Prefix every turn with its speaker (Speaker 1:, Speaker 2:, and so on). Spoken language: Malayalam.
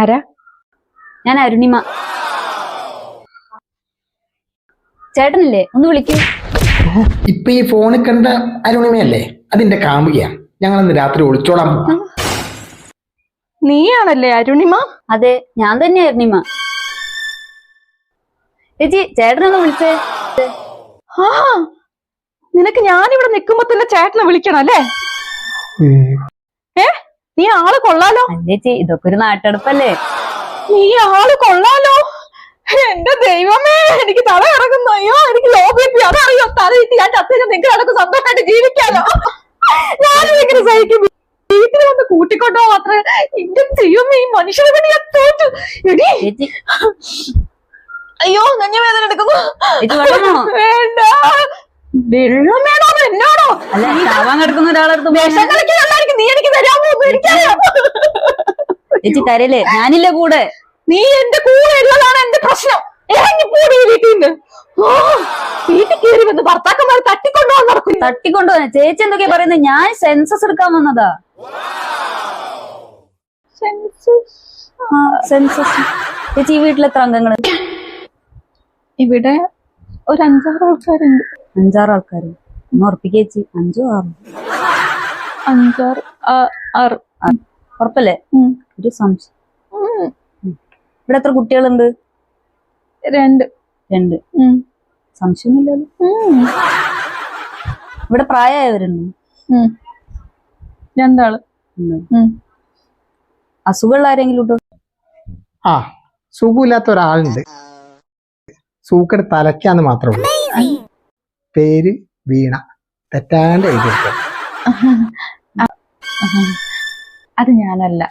Speaker 1: ആരാ?
Speaker 2: ഞാൻ അരുണിമ. ചേട്ടനല്ലേ? ഒന്ന് വിളിക്കൂ.
Speaker 3: ഇപ്പൊ ഈ ഫോണിൽ കണ്ട അരുണിമയല്ലേ? അതിന്റെ കാമുകയാ. ഞങ്ങൾ രാത്രി ഒളിച്ചോളാം പോവാ.
Speaker 1: നീയാണല്ലേ അരുണിമ?
Speaker 2: അതെ ഞാൻ തന്നെ അരുണിമ. ചേച്ചി ചേട്ടനൊന്ന് വിളിച്ചേ.
Speaker 1: ആ നിനക്ക് ഞാനിവിടെ നിക്കുമ്പോ തന്നെ ചേട്ടനെ വിളിക്കണം അല്ലേ? കൊള്ളാലോ?
Speaker 2: ചേച്ചി ഇതൊക്കെ ഒരു നാട്ടെടുപ്പല്ലേ?
Speaker 1: നീ ആൾ കൊള്ളാലോ? എന്റെ ദൈവമേ എനിക്ക് തല ഇറങ്ങുന്നു അയ്യോ എനിക്ക് ലോ ബി പി അതറിയോ തലയിട്ട് ഞാൻ ചത്തേക്ക് നിങ്ങൾ അടക്കം സന്തോഷമായിട്ട് ജീവിക്കാലോ? ഞാനിങ്ങനെ സഹിക്കും. വീട്ടിൽ വന്ന് കൂട്ടിക്കൊണ്ടോ മാത്രമേ എന്റെ ദൈവമേ ഈ മനുഷ്യനെ കൊണ്ട് ഞാൻ തോറ്റു. എടി. അയ്യോ നെഞ്ഞ വേദന എടുക്കുന്നു. വേണ്ട. വെള്ളം വേണോ? എന്നോടോ?
Speaker 2: അല്ല കിടക്കുന്ന ഒരാളെടുത്ത്
Speaker 1: വിഷം കളിക്കാനുണ്ടായിരിക്കും നീ എനിക്ക് തരാമോ? എനിക്കറിയാം?
Speaker 2: ചേച്ചി കരയില്ലേ ഞാനില്ല കൂടെ.
Speaker 1: നീ എന്റെ കൂടെ ഉള്ളതാണ് എന്റെ പ്രശ്നം. ഇറങ്ങി പോടി വീട്ടിൽ നിന്ന്. ഓ, വീട്ടിൽ കയറി വന്ന് ഭർത്താക്കന്മാർ തട്ടിക്കൊണ്ടുപോകാൻ നടക്കും
Speaker 2: തട്ടിക്കൊണ്ടുപോകാൻ? ചേച്ചി എന്തൊക്കെയാ പറയുന്നത്? ഞാൻ സെൻസസ് എടുക്കാൻ വന്നതാ. ആ സെൻസസ് ചേച്ചി ഈ വീട്ടിൽ എത്ര അംഗങ്ങൾ?
Speaker 1: ഇവിടെ ഒരു അഞ്ചാറ് ആൾക്കാരുണ്ട്.
Speaker 2: അഞ്ചാറ് ആൾക്കാര്. ഒന്ന് ഉറപ്പിക്കേച്ചി അഞ്ചു ആറോ.
Speaker 1: അഞ്ചാറ് ആ- ആറ്.
Speaker 2: ഉറപ്പല്ലേ? ഒരു സംശയം. ഇവിടെ എത്ര കുട്ടികളുണ്ട്?
Speaker 1: രണ്ട്.
Speaker 2: രണ്ട്. സംശയമൊന്നുമില്ലല്ലോ. ഇവിടെ പ്രായമായവരുണ്ട്.
Speaker 1: രണ്ടാൾ.
Speaker 2: അസുഖമുള്ള ആരെങ്കിലും ഉണ്ടോ?
Speaker 3: ആ സുഖമില്ലാത്ത ഒരാളുണ്ട്. സൂക്കട് തലയ്ക്കാന്ന് മാത്രമേ ഉള്ളൂ. പേര് വീണ. തെറ്റാണ്ട് എഴുതിയിരിക്കും
Speaker 1: അത് ഞാനല്ല.